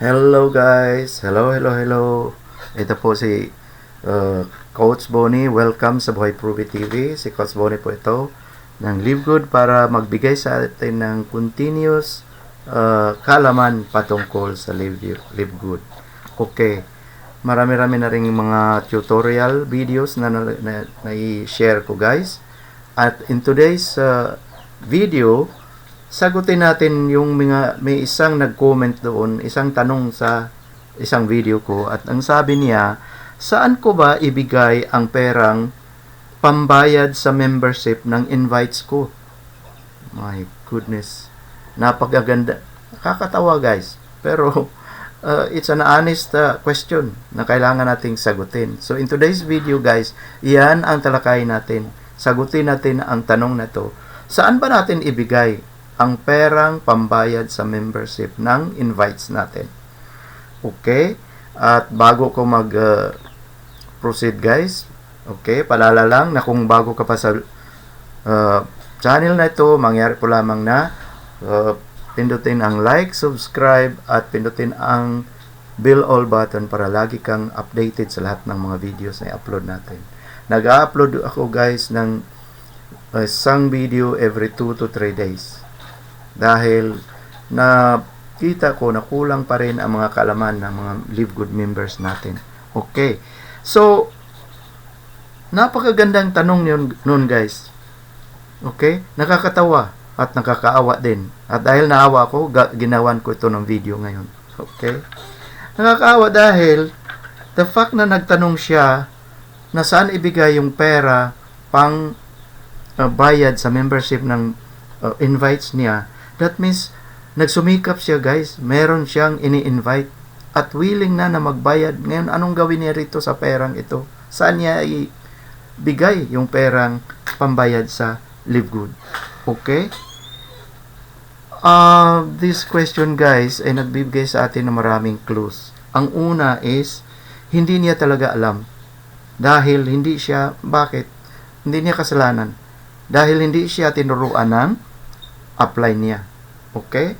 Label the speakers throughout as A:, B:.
A: Hello guys! Hello, hello, hello! Ito po si uh, Coach Bonnie. Welcome sa Buhay Pruby TV. Si Coach Bonnie po ito ng Live Good para magbigay sa atin ng continuous uh, kalaman patungkol sa Live, Good. Okay. Marami-rami na rin mga tutorial videos na na-share ko guys. At in today's uh, video, sagutin natin yung mga may isang nag-comment doon, isang tanong sa isang video ko at ang sabi niya, saan ko ba ibigay ang perang pambayad sa membership ng invites ko? My goodness. Napakaganda. Nakakatawa guys. Pero uh, it's an honest uh, question na kailangan nating sagutin. So in today's video guys, iyan ang talakay natin. Sagutin natin ang tanong na to. Saan ba natin ibigay ang perang pambayad sa membership ng invites natin? Okay? At bago ko mag uh, proceed guys, okay, palala lang na kung bago ka pa sa uh, channel na ito, mangyari po lamang na uh, pindutin ang like, subscribe, at pindutin ang bell all button para lagi kang updated sa lahat ng mga videos na i-upload natin. Nag-upload ako guys ng uh, isang video every 2 to 3 days. Dahil na kita ko na kulang pa rin ang mga kalaman ng mga Live Good members natin. Okay. So, napakagandang tanong yun noon guys. Okay? Nakakatawa at nakakaawa din. At dahil naawa ko, ginawan ko ito ng video ngayon. Okay? Nakakaawa dahil the fact na nagtanong siya na saan ibigay yung pera pang uh, bayad sa membership ng uh, invites niya, that means nagsumikap siya guys. Meron siyang ini-invite at willing na na magbayad. Ngayon, anong gawin niya rito sa perang ito? Saan niya ibigay yung perang pambayad sa Live Good? Okay? Uh, this question guys ay nagbibigay sa atin ng maraming clues. Ang una is, hindi niya talaga alam. Dahil hindi siya, bakit? Hindi niya kasalanan. Dahil hindi siya tinuruan ng apply niya. Okay?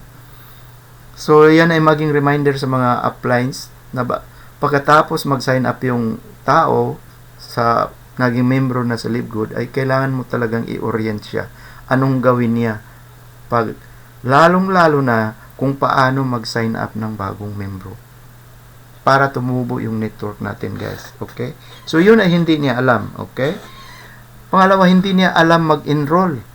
A: So, yan ay maging reminder sa mga uplines na ba, pagkatapos mag-sign up yung tao sa naging membro na sa LiveGood, ay kailangan mo talagang i-orient siya. Anong gawin niya? Pag, lalong-lalo na kung paano mag-sign up ng bagong membro para tumubo yung network natin guys. Okay? So, yun ay hindi niya alam. Okay? Pangalawa, hindi niya alam mag-enroll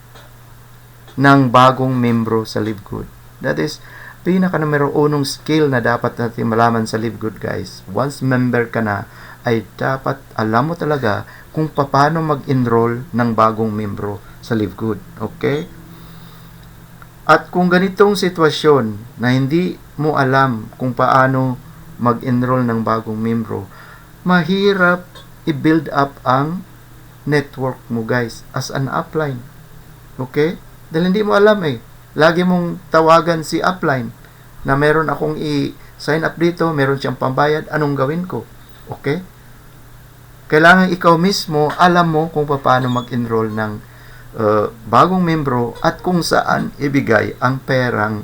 A: ng bagong membro sa LiveGood. That is, pinaka numero unong skill na dapat natin malaman sa Live Good guys. Once member ka na, ay dapat alam mo talaga kung paano mag-enroll ng bagong membro sa Live Good. Okay? At kung ganitong sitwasyon na hindi mo alam kung paano mag-enroll ng bagong membro, mahirap i-build up ang network mo guys as an upline. Okay? Dahil hindi mo alam eh lagi mong tawagan si upline na meron akong i-sign up dito, meron siyang pambayad, anong gawin ko? Okay? Kailangan ikaw mismo alam mo kung paano mag-enroll ng uh, bagong membro at kung saan ibigay ang perang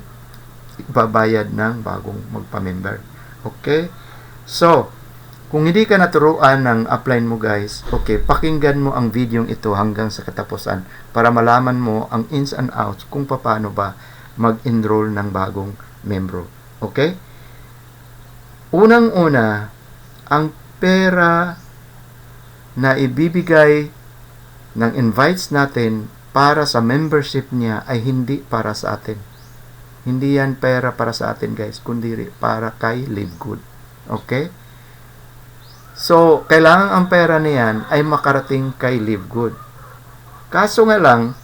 A: ibabayad ng bagong magpa-member. Okay? So, kung hindi ka naturuan ng upline mo guys, okay, pakinggan mo ang video ito hanggang sa katapusan para malaman mo ang ins and outs kung paano ba mag-enroll ng bagong membro. Okay? Unang-una, ang pera na ibibigay ng invites natin para sa membership niya ay hindi para sa atin. Hindi yan pera para sa atin guys, kundi para kay Live Good. Okay? So, kailangan ang pera niyan ay makarating kay Live Good. Kaso nga lang,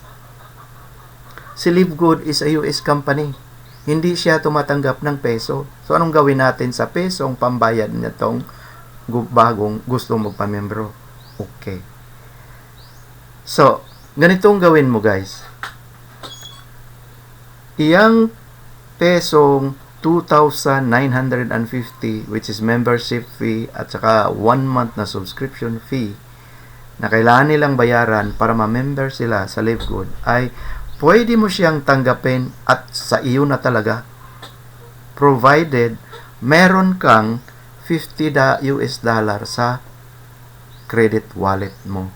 A: si Live Good is a US company. Hindi siya tumatanggap ng peso. So, anong gawin natin sa pesong pambayad nitong bagong gusto magpamembro? Okay. So, ganitong gawin mo guys. Iyang pesong 2,950 which is membership fee at saka 1 month na subscription fee na kailangan nilang bayaran para ma-member sila sa Live Good ay pwede mo siyang tanggapin at sa iyo na talaga provided meron kang 50 da US dollar sa credit wallet mo.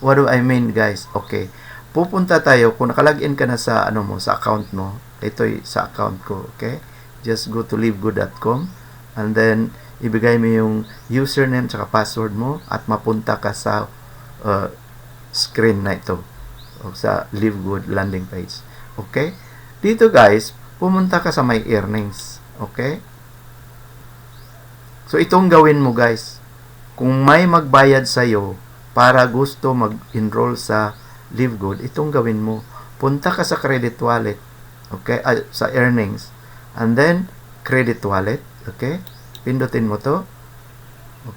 A: What do I mean, guys? Okay. Pupunta tayo, kung nakalagin ka na sa, ano mo, sa account mo, ito sa account ko, okay? Just go to livegood.com and then ibigay mo yung username tsaka password mo at mapunta ka sa uh, screen na ito o sa Live Good landing page. Okay? Dito guys, pumunta ka sa my earnings. Okay? So itong gawin mo guys. Kung may magbayad sa iyo para gusto mag-enroll sa Live Good, itong gawin mo. Punta ka sa credit wallet. Okay? Ah, sa earnings. And then credit wallet. Okay? Pindutin mo to.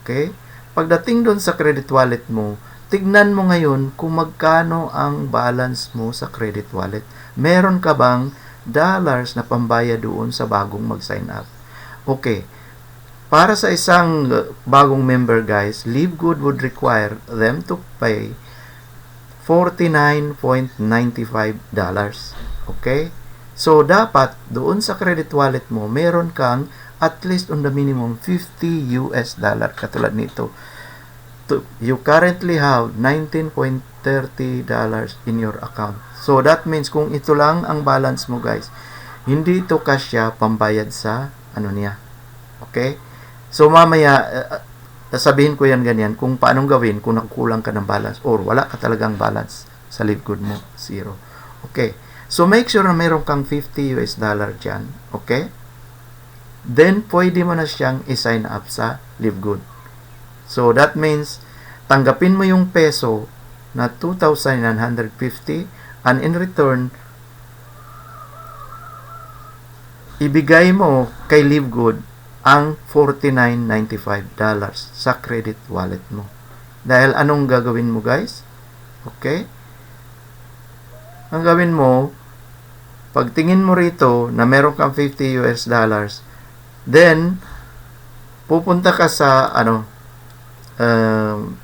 A: Okay? Pagdating doon sa credit wallet mo, tignan mo ngayon kung magkano ang balance mo sa credit wallet. Meron ka bang dollars na pambayad doon sa bagong mag-sign up? Okay. Para sa isang uh, bagong member guys, Live Good would require them to pay $49.95 dollars. Okay? So, dapat doon sa credit wallet mo, meron kang at least on the minimum 50 US dollar katulad nito. To, you currently have 19.30 dollars in your account. So that means kung ito lang ang balance mo guys, hindi ito kasya pambayad sa ano niya. Okay? So mamaya uh, sasabihin ko yan ganyan kung paanong gawin kung nakukulang ka ng balance or wala ka talagang balance sa live good mo, zero. Okay. So make sure na meron kang 50 US dollar diyan, okay? then pwede mo na siyang i-sign up sa LiveGood. So, that means, tanggapin mo yung peso na 2,950 and in return, ibigay mo kay LiveGood ang $49.95 dollars sa credit wallet mo. Dahil anong gagawin mo guys? Okay? Ang gawin mo, pagtingin mo rito na meron kang 50 US dollars, Then, pupunta ka sa, ano, um,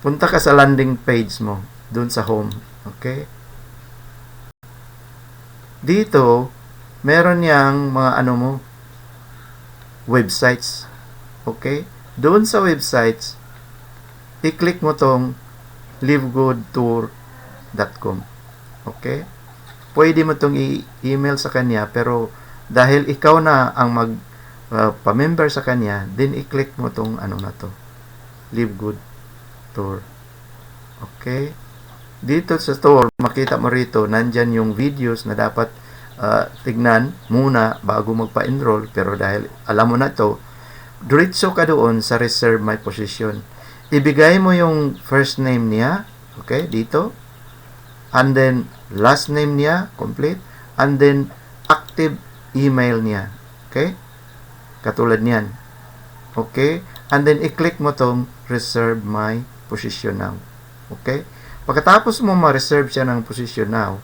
A: punta ka sa landing page mo, dun sa home. Okay? Dito, meron yang mga ano mo, websites. Okay? Doon sa websites, i-click mo tong livegoodtour.com. Okay? Pwede mo tong i-email sa kanya, pero dahil ikaw na ang mag uh, pa-member sa kanya, then i-click mo tong ano na to. Live Good Tour. Okay? Dito sa store, makita mo rito, nandyan yung videos na dapat uh, tignan muna bago magpa-enroll. Pero dahil alam mo na to, diretso ka doon sa reserve my position. Ibigay mo yung first name niya, okay, dito. And then, last name niya, complete. And then, active email niya. Okay? Katulad niyan. Okay? And then, i-click mo tong reserve my position now. Okay? Pagkatapos mo ma-reserve siya ng position now,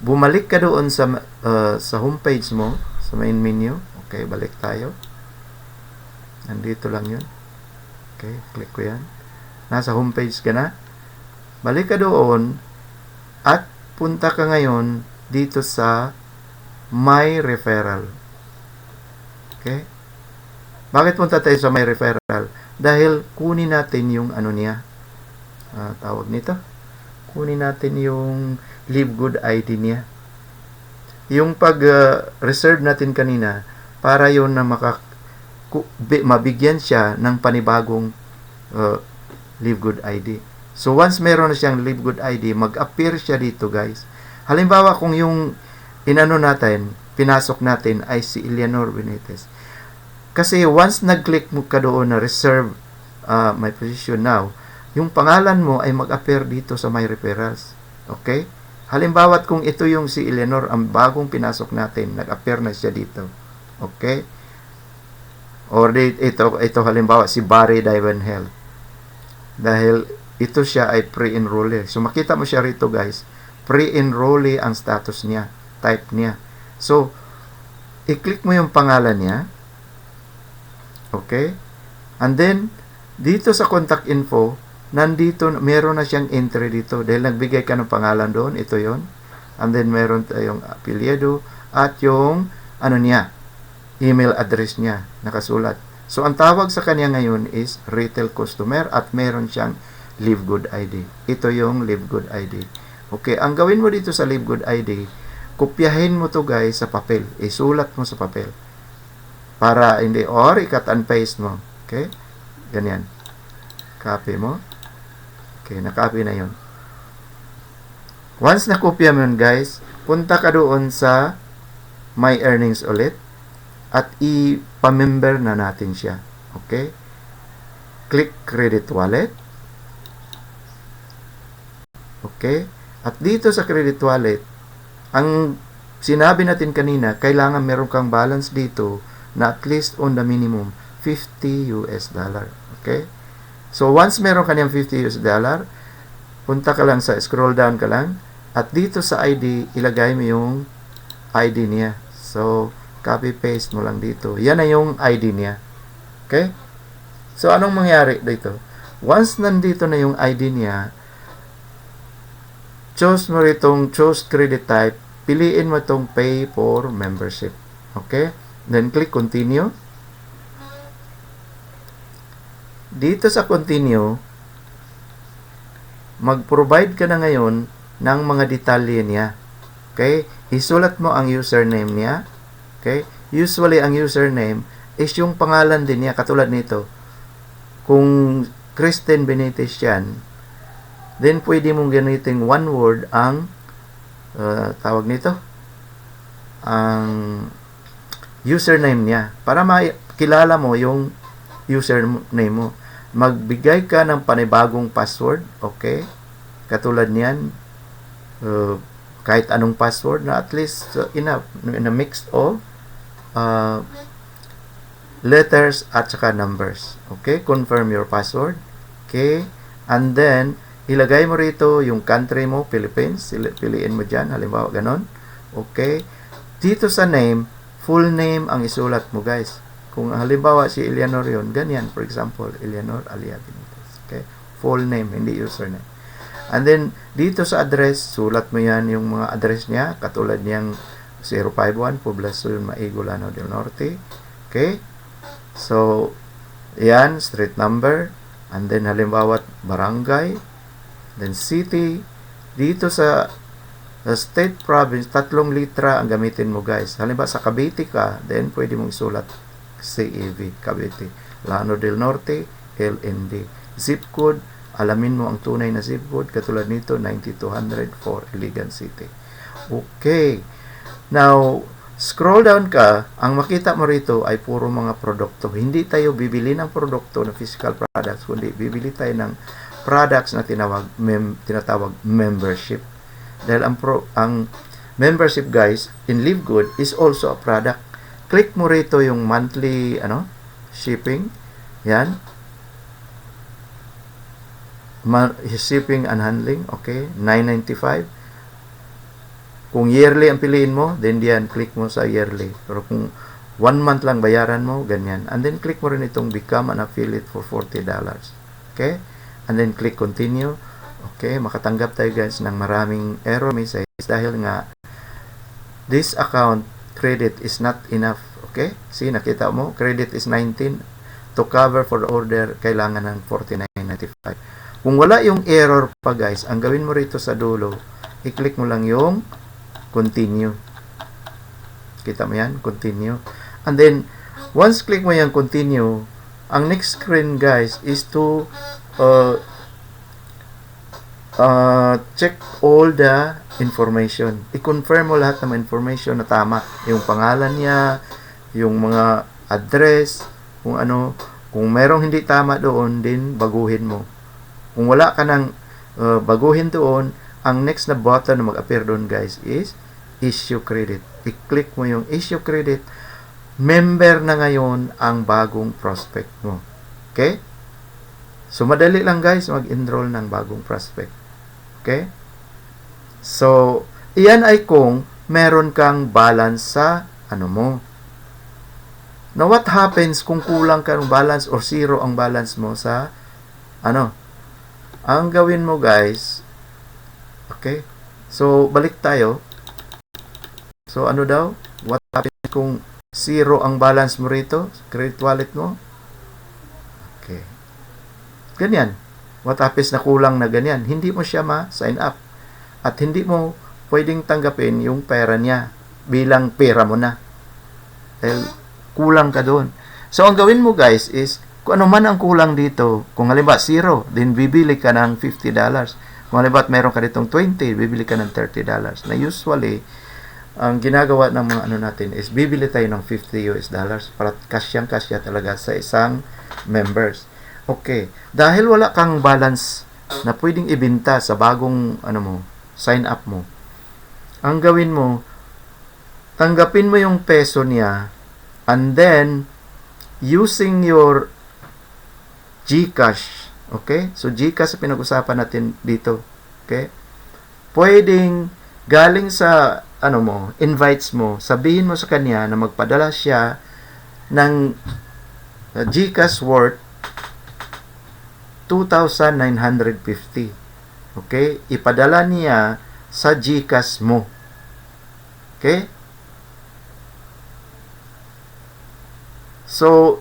A: bumalik ka doon sa uh, sa homepage mo, sa main menu. Okay, balik tayo. Nandito lang yun. Okay, click ko yan. Nasa homepage ka na. Balik ka doon at punta ka ngayon dito sa my referral. Okay? Bakit punta tayo sa my referral? Dahil kunin natin yung ano niya. Uh, tawag nito. Kunin natin yung live good ID niya. Yung pag-reserve uh, natin kanina, para yon na maka, mabigyan siya ng panibagong uh, live good ID. So once meron na siyang live good ID, mag-appear siya dito guys. Halimbawa kung yung inano natin, pinasok natin ay si Eleanor Benitez. Kasi once nag-click mo ka doon na reserve uh, my position now, yung pangalan mo ay mag-appear dito sa my referrals. Okay? Halimbawa kung ito yung si Eleanor, ang bagong pinasok natin, nag-appear na siya dito. Okay? Or ito, ito halimbawa si Barry Divenhell. Dahil ito siya ay pre-enrollee. So makita mo siya rito guys, pre-enrollee ang status niya type niya. So, i-click mo yung pangalan niya. Okay? And then, dito sa contact info, nandito, meron na siyang entry dito. Dahil nagbigay ka ng pangalan doon, ito yon And then, meron tayong apelyido at yung, ano niya, email address niya nakasulat. So, ang tawag sa kanya ngayon is retail customer at meron siyang Live Good ID. Ito yung Live Good ID. Okay, ang gawin mo dito sa Live Good ID, kopyahin mo to guys sa papel. Isulat mo sa papel. Para hindi, or i-cut and paste mo. Okay? Ganyan. Copy mo. Okay, na-copy na yun. Once na-kopya mo yun guys, punta ka doon sa My Earnings ulit at i-pamember na natin siya. Okay? Click Credit Wallet. Okay? At dito sa Credit Wallet, ang sinabi natin kanina, kailangan meron kang balance dito na at least on the minimum 50 US dollar. Okay? So, once meron ka niyang 50 US dollar, punta ka lang sa scroll down ka lang at dito sa ID, ilagay mo yung ID niya. So, copy paste mo lang dito. Yan na yung ID niya. Okay? So, anong mangyari dito? Once nandito na yung ID niya, choose mo itong choose credit type, piliin mo itong pay for membership. Okay? Then, click continue. Dito sa continue, mag-provide ka na ngayon ng mga detalye niya. Okay? Isulat mo ang username niya. Okay? Usually, ang username is yung pangalan din niya, katulad nito. Kung Kristen Benitez yan, then pwede mong gamitin one word ang uh, tawag nito? Ang username niya. Para makilala mo yung username mo. Magbigay ka ng panibagong password okay? Katulad niyan uh, kahit anong password na at least uh, a, in a mix of uh, letters at saka numbers okay? Confirm your password okay? And then ilagay mo rito yung country mo, Philippines. Piliin mo dyan, halimbawa ganon. Okay. Dito sa name, full name ang isulat mo guys. Kung halimbawa si Eleanor yun, ganyan. For example, Eleanor Alia Benitez. Okay. Full name, hindi username. And then, dito sa address, sulat mo yan yung mga address niya, katulad niyang 051 Poblacion Maigolano del Norte. Okay. So, yan, street number. And then, halimbawa, barangay, then city dito sa sa state province tatlong litra ang gamitin mo guys. Halimbawa sa Cavite ka then pwede mong isulat CAV Cavite. Lano del Norte LND zip code alamin mo ang tunay na zip code katulad nito 9200 for Iligan City. Okay. Now scroll down ka ang makita mo rito ay puro mga produkto. Hindi tayo bibili ng produkto na physical products kundi bibili tayo ng products na tinawag mem, tinatawag membership. Dahil ang pro, ang membership guys in Live Good is also a product. Click mo rito yung monthly ano shipping. Yan. Ma- shipping and handling, okay? 995. Kung yearly ang piliin mo, then diyan click mo sa yearly. Pero kung one month lang bayaran mo, ganyan. And then click mo rin itong become an affiliate for $40. Okay? And then click continue. Okay, makatanggap tayo guys ng maraming error messages dahil nga this account credit is not enough. Okay? See, nakita mo, credit is 19 to cover for order kailangan ng 49.95. Kung wala yung error pa guys, ang gawin mo rito sa dulo, i-click mo lang yung continue. Kita mo yan? Continue. And then, once click mo yung continue, ang next screen guys is to uh, uh, check all the information. I-confirm mo lahat ng information na tama. Yung pangalan niya, yung mga address, kung ano, kung merong hindi tama doon, din baguhin mo. Kung wala ka nang uh, baguhin doon, ang next na button na mag-appear doon guys is issue credit. I-click mo yung issue credit. Member na ngayon ang bagong prospect mo. Okay? So, madali lang guys mag-enroll ng bagong prospect. Okay? So, iyan ay kung meron kang balance sa ano mo. Now, what happens kung kulang ka ng balance or zero ang balance mo sa ano? Ang gawin mo guys, okay? So, balik tayo. So, ano daw? What happens kung Zero ang balance mo rito, credit wallet mo. Ganyan. What happens na kulang na ganyan? Hindi mo siya ma-sign up. At hindi mo pwedeng tanggapin yung pera niya bilang pera mo na. Dahil kulang ka doon. So, ang gawin mo guys is, kung ano man ang kulang dito, kung halimbawa zero, then bibili ka ng $50. Kung halimbawa meron ka ditong 20, bibili ka ng $30. Na usually, ang ginagawa ng mga ano natin is bibili tayo ng 50 US dollars para kasyang kasya talaga sa isang members. Okay. Dahil wala kang balance na pwedeng ibenta sa bagong ano mo, sign up mo. Ang gawin mo, tanggapin mo yung peso niya and then using your GCash, okay? So GCash pinag-usapan natin dito, okay? Pwedeng galing sa ano mo, invites mo, sabihin mo sa kanya na magpadala siya ng uh, GCash worth 2,950. Okay? Ipadala niya sa GCash mo. Okay? So,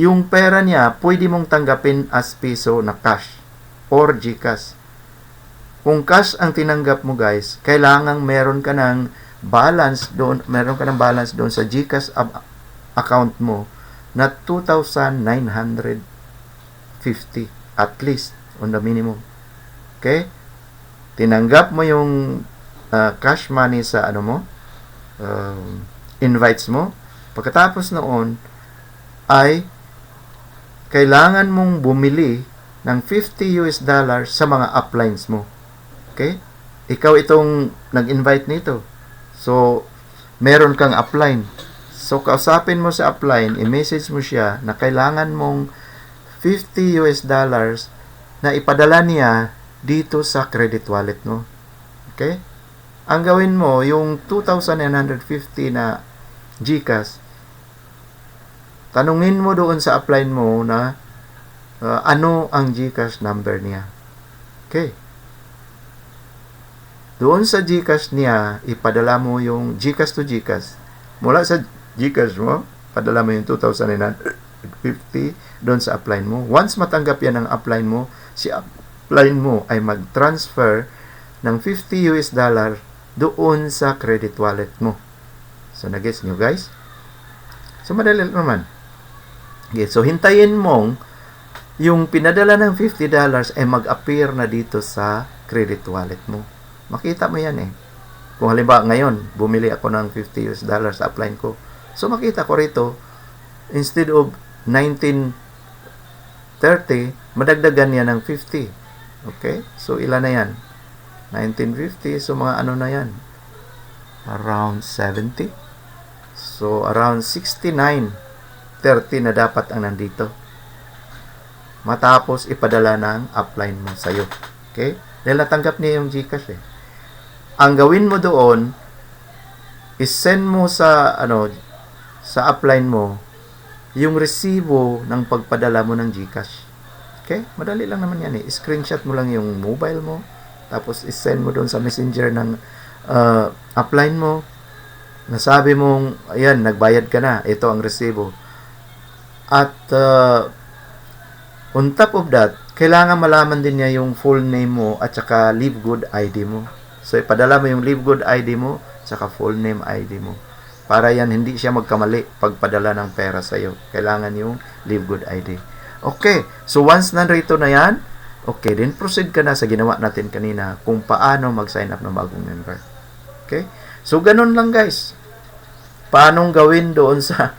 A: yung pera niya, pwede mong tanggapin as piso na cash or GCash. Kung cash ang tinanggap mo guys, kailangang meron ka ng balance doon, meron ka ng balance doon sa GCash account mo na 2,950 at least on the minimum. Okay? Tinanggap mo yung uh, cash money sa ano mo, um, invites mo. Pagkatapos noon, ay kailangan mong bumili ng 50 US dollars sa mga uplines mo. Okay? Ikaw itong nag-invite nito. So, meron kang upline. So, kausapin mo sa upline, i-message mo siya na kailangan mong 50 US dollars na ipadala niya dito sa credit wallet mo. Okay? Ang gawin mo, yung 2,950 na GCash, tanungin mo doon sa upline mo na uh, ano ang GCash number niya. Okay. Doon sa GCash niya, ipadala mo yung GCash to GCash. Mula sa GCash mo, padala mo yung 2,950 doon sa upline mo. Once matanggap yan ng upline mo, si upline mo ay mag-transfer ng 50 US dollar doon sa credit wallet mo. So, nag-gets nyo guys? So, madali naman. Okay, so, hintayin mong yung pinadala ng 50 dollars ay mag-appear na dito sa credit wallet mo. Makita mo yan eh. Kung halimbawa ngayon, bumili ako ng 50 US dollars sa upline ko. So makita ko rito, instead of 1930, madagdagan niya ng 50. Okay? So ilan na yan? 1950, so mga ano na yan? Around 70. So around 69, 30 na dapat ang nandito. Matapos ipadala ng upline mo sa'yo. Okay? Dahil natanggap niya yung Gcash eh ang gawin mo doon is send mo sa ano sa upline mo yung resibo ng pagpadala mo ng GCash. Okay? Madali lang naman yan eh. Screenshot mo lang yung mobile mo tapos i-send mo doon sa messenger ng uh, upline mo nasabi mong ayan, nagbayad ka na. Ito ang resibo. At uh, on top of that, kailangan malaman din niya yung full name mo at saka live good ID mo. So, ipadala mo yung Live Good ID mo, saka full name ID mo. Para yan, hindi siya magkamali pagpadala ng pera sa'yo. Kailangan yung Live Good ID. Okay. So, once nandito na yan, okay, then proceed ka na sa ginawa natin kanina kung paano mag-sign up ng bagong member. Okay? So, ganun lang guys. Paano gawin doon sa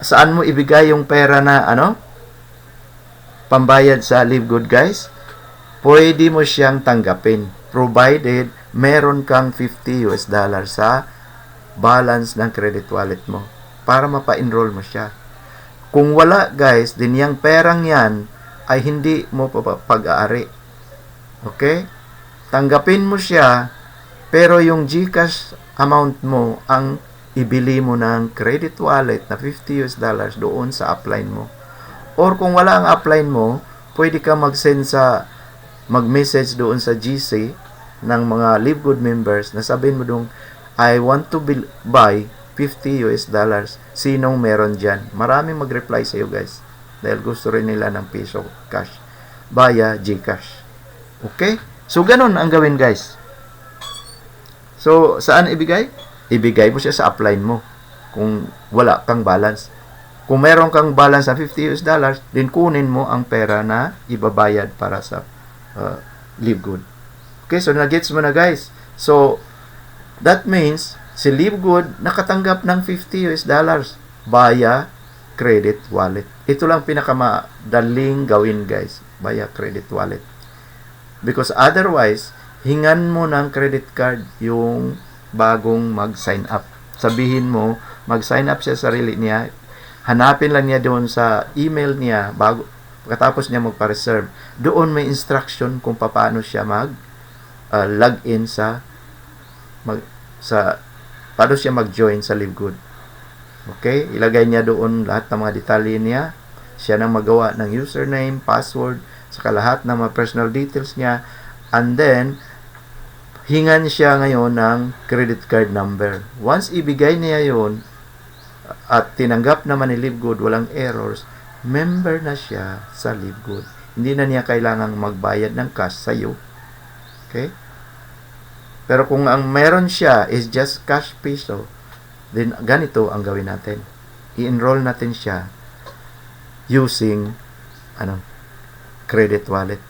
A: saan mo ibigay yung pera na ano? Pambayad sa Live Good guys? Pwede mo siyang tanggapin provided meron kang 50 US dollar sa balance ng credit wallet mo para mapa-enroll mo siya. Kung wala guys, din yung perang yan ay hindi mo pag-aari. Okay? Tanggapin mo siya pero yung GCash amount mo ang ibili mo ng credit wallet na 50 US dollars doon sa upline mo. Or kung wala ang upline mo, pwede ka mag-send sa mag-message doon sa GC ng mga Live Good members na sabihin mo dong I want to buy 50 US dollars. Sinong meron dyan? Maraming mag-reply sa iyo guys. Dahil gusto rin nila ng piso cash via GCash. Okay? So, ganun ang gawin guys. So, saan ibigay? Ibigay mo siya sa upline mo kung wala kang balance. Kung meron kang balance na 50 US dollars, din kunin mo ang pera na ibabayad para sa uh, live good. Okay, so nagets mo na guys. So, that means si Live Good nakatanggap ng 50 US dollars via credit wallet. Ito lang pinakamadaling gawin guys, via credit wallet. Because otherwise, hingan mo ng credit card yung bagong mag-sign up. Sabihin mo, mag-sign up siya sa sarili niya, hanapin lang niya doon sa email niya bago pagkatapos niya magpa-reserve. Doon may instruction kung paano siya mag uh, login sa mag, sa paano siya mag-join sa LiveGood. Okay? Ilagay niya doon lahat ng mga detalye niya. Siya nang magawa ng username, password, saka lahat ng mga personal details niya. And then, hingan siya ngayon ng credit card number. Once ibigay niya yon at tinanggap naman ni LiveGood, walang errors, member na siya sa LiveGood. Hindi na niya kailangang magbayad ng cash sa iyo. Okay? Pero kung ang meron siya is just cash peso, then ganito ang gawin natin. I-enroll natin siya using ano credit wallet.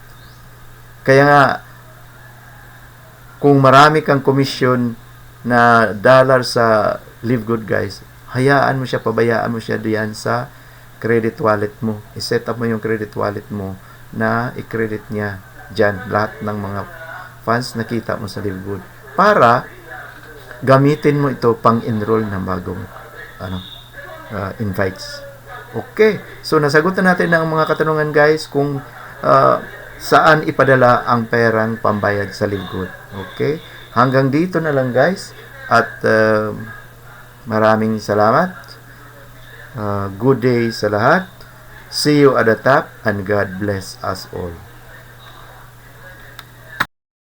A: Kaya nga kung marami kang commission na dollar sa Live Good guys, hayaan mo siya, pabayaan mo siya diyan sa credit wallet mo. I-set up mo yung credit wallet mo na i-credit niya dyan lahat ng mga funds na kita mo sa Live Good para gamitin mo ito pang enroll ng bagong ano uh, invites. Okay. So nasagot na natin ang mga katanungan guys kung uh, saan ipadala ang perang pambayad sa lingkod. Okay? Hanggang dito na lang guys at uh, maraming salamat. Uh, good day sa lahat. See you at the top and God bless us all.